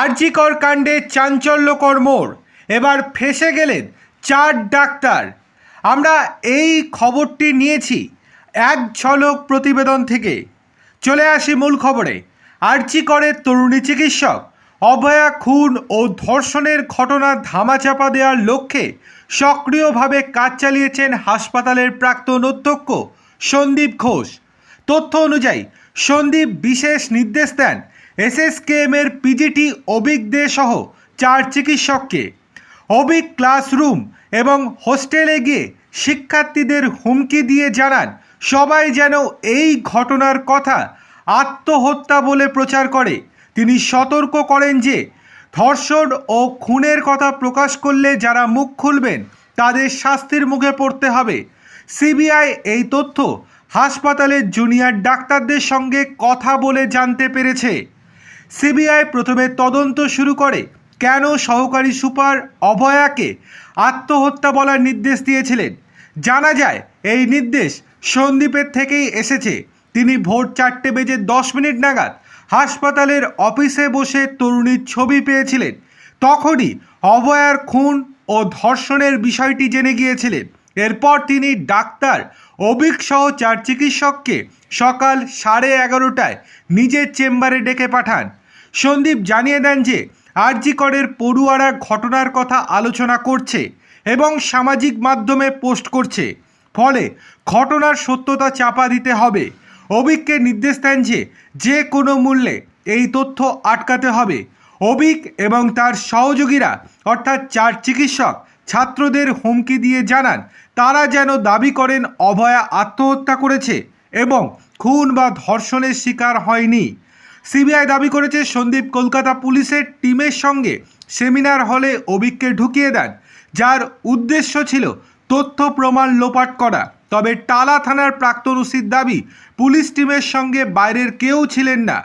আরজিকর কাণ্ডে চাঞ্চল্যকর মোড়। এবার ফেসে গেলেন চার ডাক্তার। আমরা এই খবরটি নিয়েছি এক ঝলক প্রতিবেদন থেকে। চলে আসি মূল খবরে। আরজিকরের তরুণী চিকিৎসক। অভয়া খুন ও ধর্ষণের ঘটনা ধামাচাপা দেওয়ার লক্ষ্যে সক্রিয়ভাবে কাজ চালিয়েছেন হাসপাতালের প্রাক্তন অধ্যক্ষ সন্দীপ ঘোষ। তথ্য অনুযায়ী সন্দীপ বিশেষ নির্দেশ দেন এসএসকেএমের পিজিটি অভিক দে সহ চার চিকিৎসককে। অভিক ক্লাসরুম এবং হোস্টেলে গিয়ে শিক্ষার্থীদের হুমকি দিয়ে জানান, সবাই যেন এই ঘটনার কথা আত্মহত্যা বলে প্রচার করে। তিনি সতর্ক করেন যে, ধর্ষণ ও খুনের কথা প্রকাশ করলে যারা মুখ খুলবেন, তাদের শাস্তির মুখে পড়তে হবে। সিবিআই এই তথ্য হাসপাতালের জুনিয়র ডাক্তারদের সঙ্গে কথা বলে জানতে পেরেছে। সিবিআই প্রথমে তদন্ত শুরু করে। কেন সহকারী সুপার অভয়াকে আত্মহত্যা বলার নির্দেশ দিয়েছিলেন? জানা যায়, এই নির্দেশ সন্দীপের থেকেই এসেছে। তিনি ভোর চারটে বেজে দশ মিনিট নাগাদ হাসপাতালের অফিসে বসে তরুণীর ছবি পেয়েছিলেন। তখনই অভয়ার খুন ও ধর্ষণের বিষয়টি জেনে গিয়েছিলেন। এরপর তিনি ডাক্তার, অভিক সহ চার চিকিৎসককে সকাল সাড়ে এগারোটায় নিজের চেম্বারে ডেকে পাঠান। সন্দীপ জানিয়ে দেন যে, আরজিকরের পড়ুয়ারা ঘটনার কথা আলোচনা করছে এবং সামাজিক মাধ্যমে পোস্ট করছে। ফলে ঘটনার সত্যতা চাপা দিতে হবে। অভিককে নির্দেশ দেন যে যে কোনো মূল্যে এই তথ্য আটকাতে হবে। অভিক এবং তার সহযোগীরা, অর্থাৎ চার চিকিৎসক ছাত্রদের হুমকি দিয়ে জানান, তারা যেন দাবি করেন অভয়া আত্মহত্যা করেছে এবং খুন বা ধর্ষণের শিকার হয়নি। সিবিআই দাবি করেছে, সন্দীপ কলকাতা পুলিশের টিমের সঙ্গে সেমিনার হলে অভিককে ঢুকিয়ে দেন, যার উদ্দেশ্য ছিল তথ্য প্রমাণ লোপাট করা। তবে টালা থানার প্রাক্তন ওসির দাবি, পুলিশ টিমের সঙ্গে বাইরের কেউ ছিলেন না।